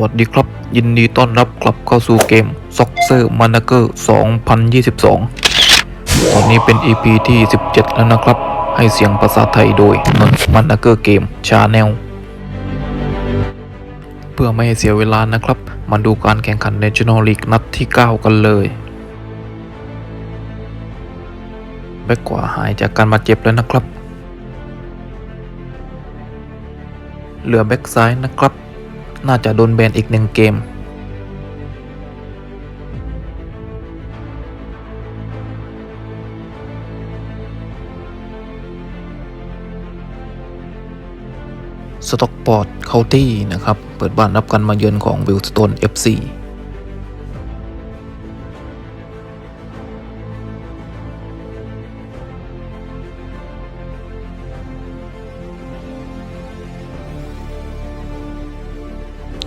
วัสดีครับ ยินดีต้อนรับกลับเข้าสู่เกม s o c c e r Manager 2022 ตอนนี้เป็น EP ที่ 17 แล้วนะครับ ให้เสียงภาษาไทยโดยนนท์ Manager Game Channel เพื่อไม่ให้เสียเวลานะครับ มาดูการแข่งขัน National League นัดที่ 9 กันเลยแบ็กกว่าหายจากการมาดเจ็บแล้วนะครับ เหลือแบ็กซ้ายนะครับ น่าจะโดนแบนอีกหนึ่งเกมสต็อกปอร์ตเคาน์ตี้นะครับ เปิดบ้านรับการมาเยือนของวิลสโตน FC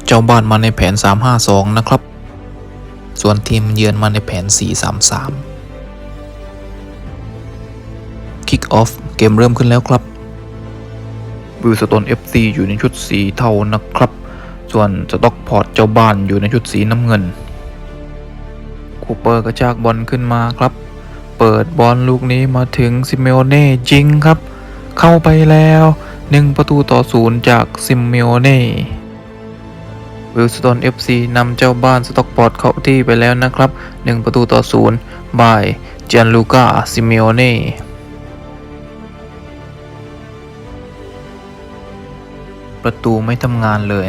เจ้าบ้านมาในแผน 352 นะครับ ส่วนทีมเยือนมาในแผน 433 คิกออฟเกมเริ่มขึ้นแล้วครับวิลสโตน FC อยู่ในชุดสีเทานะครับ ส่วนสต็อกพอร์ตเจ้าบ้านอยู่ในชุดสีน้ำเงิน คูเปอร์กระชากบอลขึ้นมาครับ เปิดบอลลูกนี้มาถึงซิเมโอเน่จริงครับ เข้าไปแล้วหนึ่งประตูต่อศูนย์จากซิเมโอเน่ วิลสตัน FC นำเจ้าบ้านสต็อกพอร์ตเข้าที่ไปแล้วนะครับ 1 ประตูต่อศูนย์บายเจนลูกาซิเมโอเน่ประตูไม่ทำงานเลย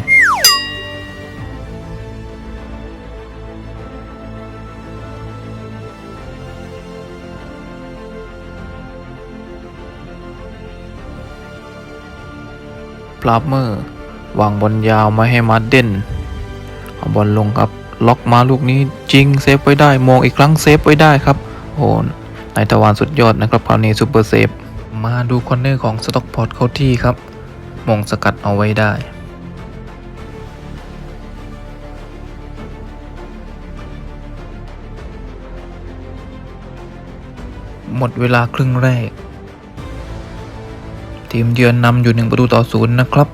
ปลาเมอร์วางบอลยาวมาให้มาเด่น บอลลงครับ ล็อกมาลูกนี้จริงเซฟไว้ได้มองอีกครั้งเซฟไว้ได้ครับโอ้นายตะวันสุดยอดนะครับคราวนี้ซูเปอร์เซฟมาดูคอนเนอร์ของสต็อกพอร์ตเข้าที่ครับมงสกัดเอาไว้ได้หมดเวลาครึ่งแรก ทีมเยือนนำอยู่หนึ่งประตูต่อศูนย์นะครับ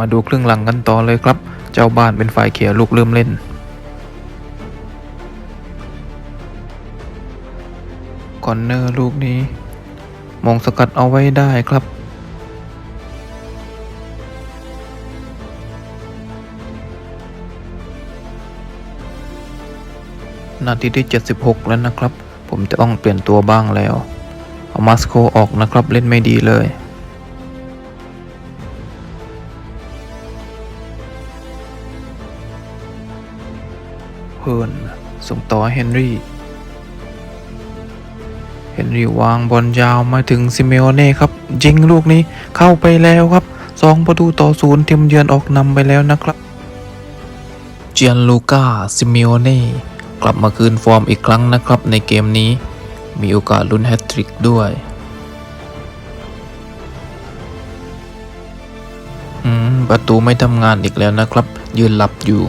มาดูครึ่งหลังกันต่อเลยครับ เจ้าบ้านเป็นฝ่ายเขียลูกเริ่มเล่น คอนเนอร์ลูกนี้ มองสกัดเอาไว้ได้ครับนาทีที่ 76 แล้วนะครับ ผมจะต้องเปลี่ยนตัวบ้างแล้ว เอามาสโคออกนะครับ เล่นไม่ดีเลย เฮิร์นส่งต่อเฮนรี่ เฮนรี่วางบอลยาวมาถึงซิเมโอเน่ครับยิงลูกนี้เข้าไปแล้วครับสองประตูต่อศูนย์ทีมเยือนออกนำไปแล้วนะครับ เจียนลูกาซิเมโอเน่กลับมาคืนฟอร์มอีกครั้งนะครับในเกมนี้ มีโอกาสลุ้นแฮตทริกด้วยประตูไม่ทำงานอีกแล้วนะครับ ยืนหลับอยู่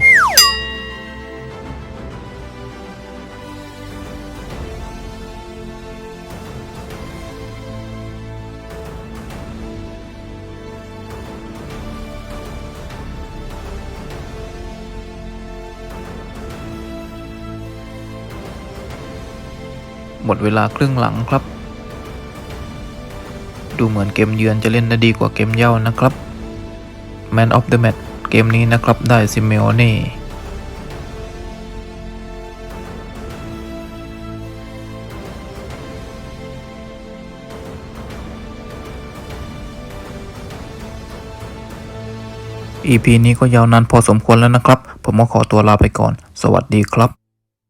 หมดเวลาครึ่งหลังครับ ดูเหมือนเกมเยือนจะเล่นได้ดีกว่าเกมเย่านะครับ Man of the Match เกมนี้นะครับได้ซิเมโอเน่ EP นี้ก็ยาวนานพอสมควรแล้วนะครับ ผมก็ขอตัวลาไปก่อน สวัสดีครับ